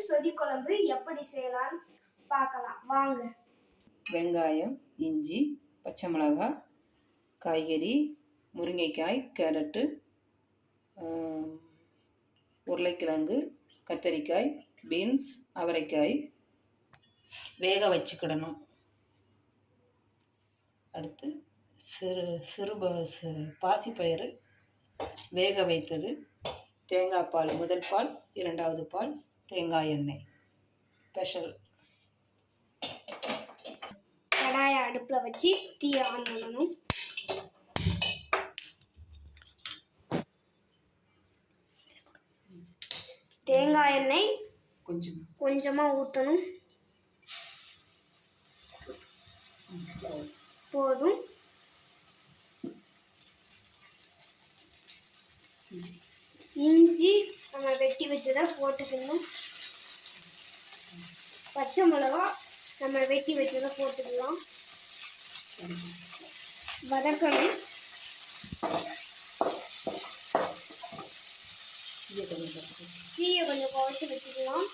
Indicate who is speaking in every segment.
Speaker 1: சொதி குழம்பு எப்படி செய்யலாம் பார்க்கலாம். வாங்க.
Speaker 2: வெங்காயம் இஞ்சி பச்சை மிளகாய் காய்கறி முருங்கைக்காய் கேரட்டு உருளைக்கிழங்கு கத்தரிக்காய் பீன்ஸ் அவரைக்காய். வேக வச்சுக்கிடணும். அடுத்து சிறு சிறுப பாசிப்பயிறு வேக வைத்தது. தேங்காய் பால் முதல் பால் இரண்டாவது பால் தேங்காய் எண்ணெய். ஸ்பெஷல்
Speaker 1: கடாயை அடுப்பில் வச்சு தீ ஆன் பண்ணணும். தேங்காய் எண்ணெய்
Speaker 2: கொஞ்சம்.
Speaker 1: கொஞ்சமாக ஊற்றணும் போதும். இஞ்சி நம்ம வெட்டி வச்சதை போட்டுக்கணும். பச்சை மிளகா நம்ம வெட்டி வச்சதை போட்டுக்கலாம். வதக்கணும். தீயை கொஞ்சம் குறைச்சி வச்சுக்கலாம்.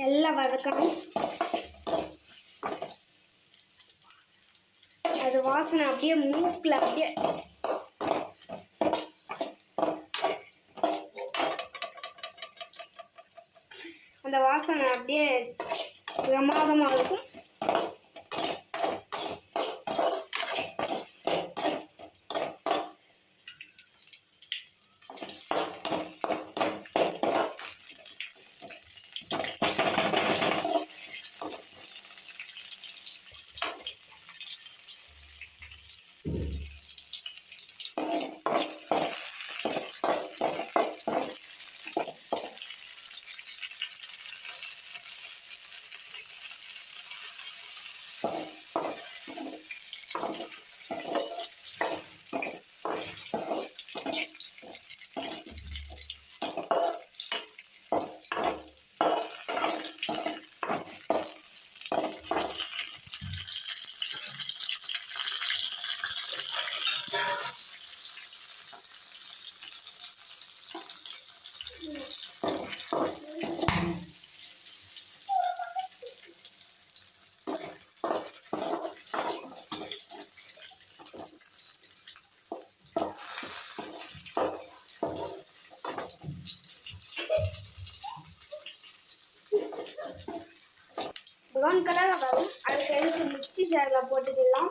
Speaker 1: நல்லா வதக்கணும். அது வாசனை அப்படியே மூக்கில் அப்படியே அந்த வாசனை அப்படியே பிரமாதமாக இருக்கும். ப்ரௌன் கலரில் வரும். அதுக்கு எடுத்து மிக்ஸி ஜாரில் போட்டுக்கலாம்.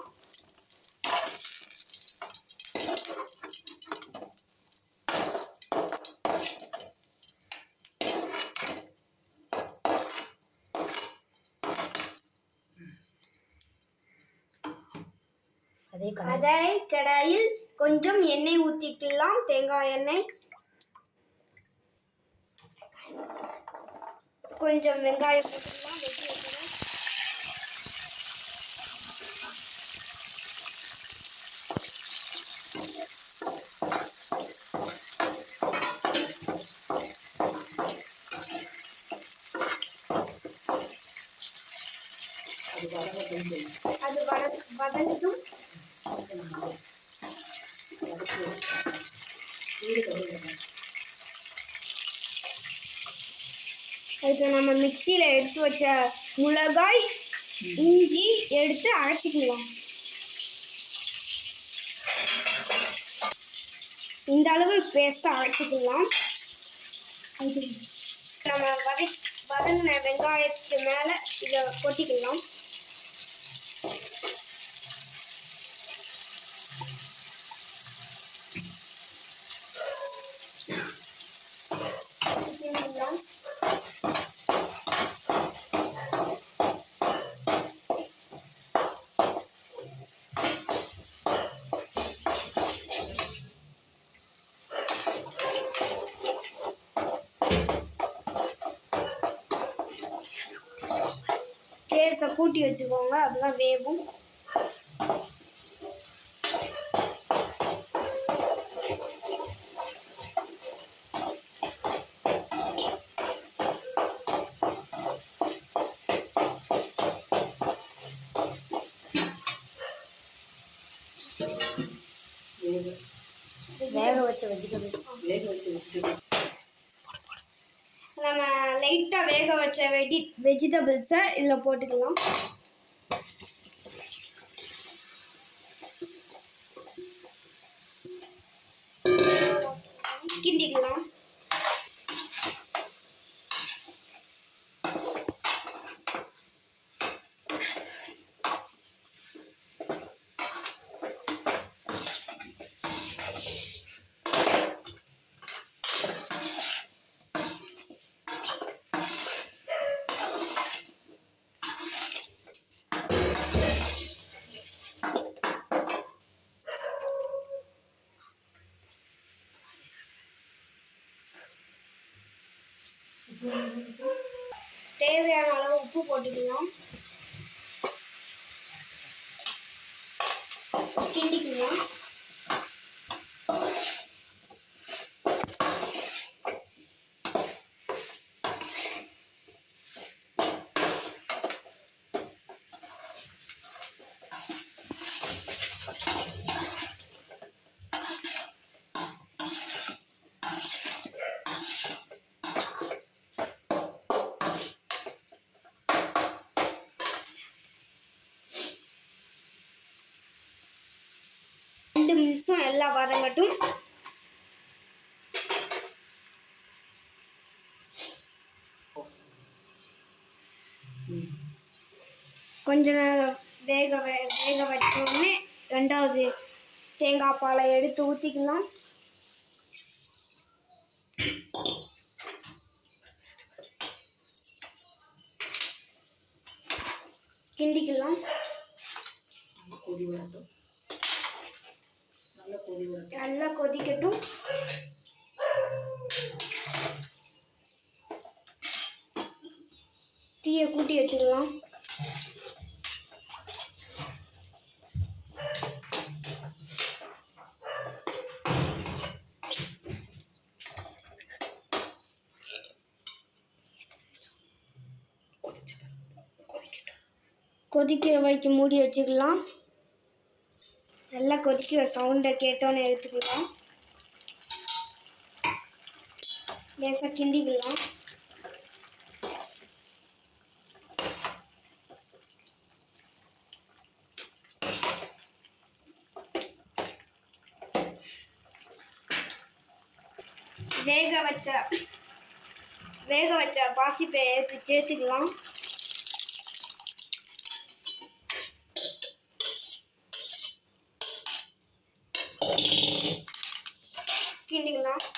Speaker 2: அதே
Speaker 1: அதை கடாயில் கொஞ்சம் எண்ணெய் ஊற்றிக்கலாம் தேங்காய் எண்ணெய். கொஞ்சம் வெங்காயம் போட்டுக்கலாம்
Speaker 2: அது வதங்க கொஞ்சம்
Speaker 1: அது இப்போ நம்ம மிக்சியில் எடுத்து வச்ச மிளகாய் இஞ்சி எடுத்து அரைச்சிக்கலாம். இந்த அளவு பேஸ்ட்டாக அரைச்சிக்கலாம். அது நம்ம வத வதங்கின வெங்காயத்துக்கு மேலே இதை கொட்டிக்கலாம். கேஸை கூட்டி வச்சுக்கோங்க அப்பதான் வேகும்
Speaker 3: வச்ச வெஜிடபிள்ஸ்
Speaker 2: வேக வச்சு வச்சுட்டு
Speaker 1: நம்ம லைட்டாக வேக வச்ச வெஜி வெஜிடபிள்ஸை இதில் போட்டுக்கலாம். கிண்டிக்கலாம். தேவையான அளவு உப்பு போட்டுக்கலாம். கிண்டிக்கலாம். ரெண்டு நிமிஷம் எல்லாம் வதங்கட்டும் கொஞ்ச நேரம் வேக வேக வச்ச உடனே ரெண்டாவது தேங்காய் பாலை எடுத்து ஊற்றிக்கலாம் கிண்டிக்கலாம்.
Speaker 2: கொடி வரட்டும். நல்லா கொதி வரட்டும்
Speaker 1: நல்லா கொதிக்கட்டும். தீயை கூட்டி
Speaker 2: வச்சிடலாம்.
Speaker 1: கொதிக்க வைக்க மூடி வச்சுக்கலாம் நல்லா கொதிக்கிற சவுண்டை கேட்டோன்னு எடுத்துக்கலாம். லேசாக கிண்டிக்கலாம். வேக வச்ச வேக வச்ச பாசிப்பை எடுத்து சேர்த்துக்கலாம். കൊടുക്കണം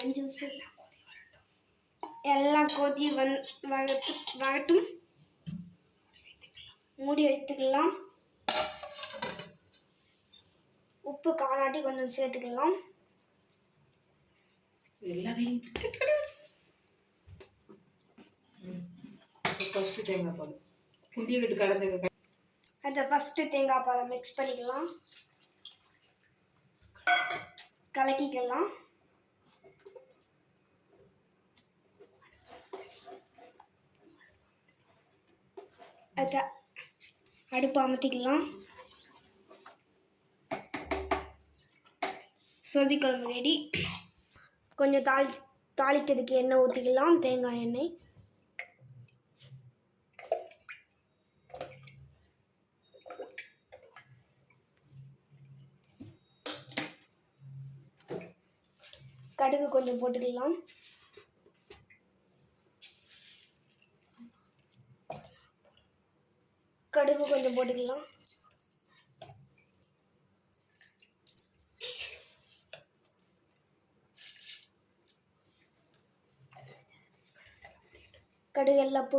Speaker 1: അഞ്ച് ദിവസം എല്ലാം കൊതി വന്ന് വഴത്തും மூடி வைத்துக்கலாம். உப்பு காணாட்டி கொஞ்சம் சேர்த்துக்கலாம்.
Speaker 2: ஃபஸ்ட்டு தேங்காய் பால். குண்டியை கட்டு
Speaker 1: அதை ஃபஸ்ட்டு தேங்காய் பாலை மிக்ஸ் பண்ணிக்கலாம். கலக்கிக்கலாம். அதை அடுப்பு அமர்த்திக்கலாம் சோதி குழம்பு ரெடி கொஞ்சம் தாளி தாளிக்கிறதுக்கு எண்ணெய் ஊற்றிக்கலாம் தேங்காய் எண்ணெய். கடுகு கொஞ்சம் போட்டுக்கலாம். கடுகு கொஞ்சம் போட்டுக்கலாம். கடுகு எல்லாம்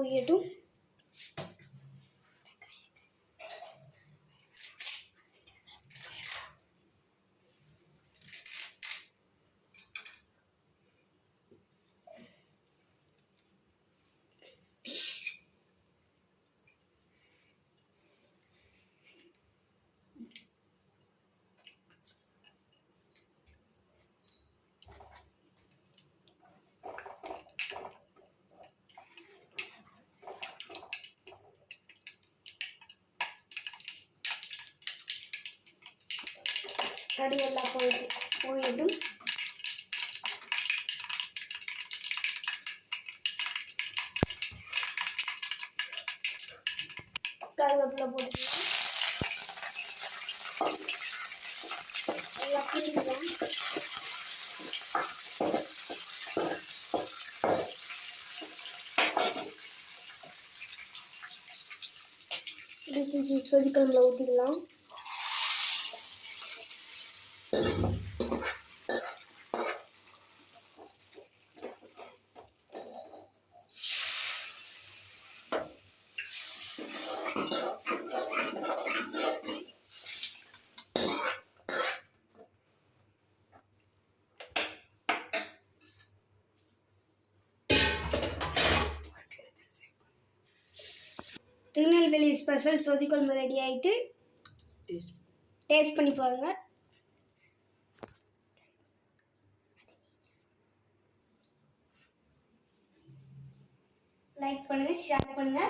Speaker 1: பொரியட்டும் கடுகெல்லாம் போயிட்டு போயிட்டும் கருவேப்பிலை போட்டுக்கலாம் எல்லாம் கிண்டிக்கலாம் இது தூக்கி சொதிக்கலமில் ஊற்றிக்கலாம் திருநெல்வேலி ஸ்பெஷல் சொதிக்குழம்பு ரெடி ஆகிட்டு டேஸ்ட் பண்ணி பாருங்க. லைக் பண்ணுங்க ஷேர் பண்ணுங்க.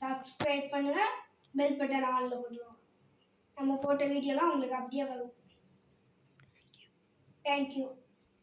Speaker 1: சப்ஸ்கிரைப் பண்ணுங்க. பெல் பட்டன் ஆன்ல போட்டுருவோம். நம்ம போட்ட வீடியோலாம் உங்களுக்கு அப்படியே வரும். தேங்க்யூ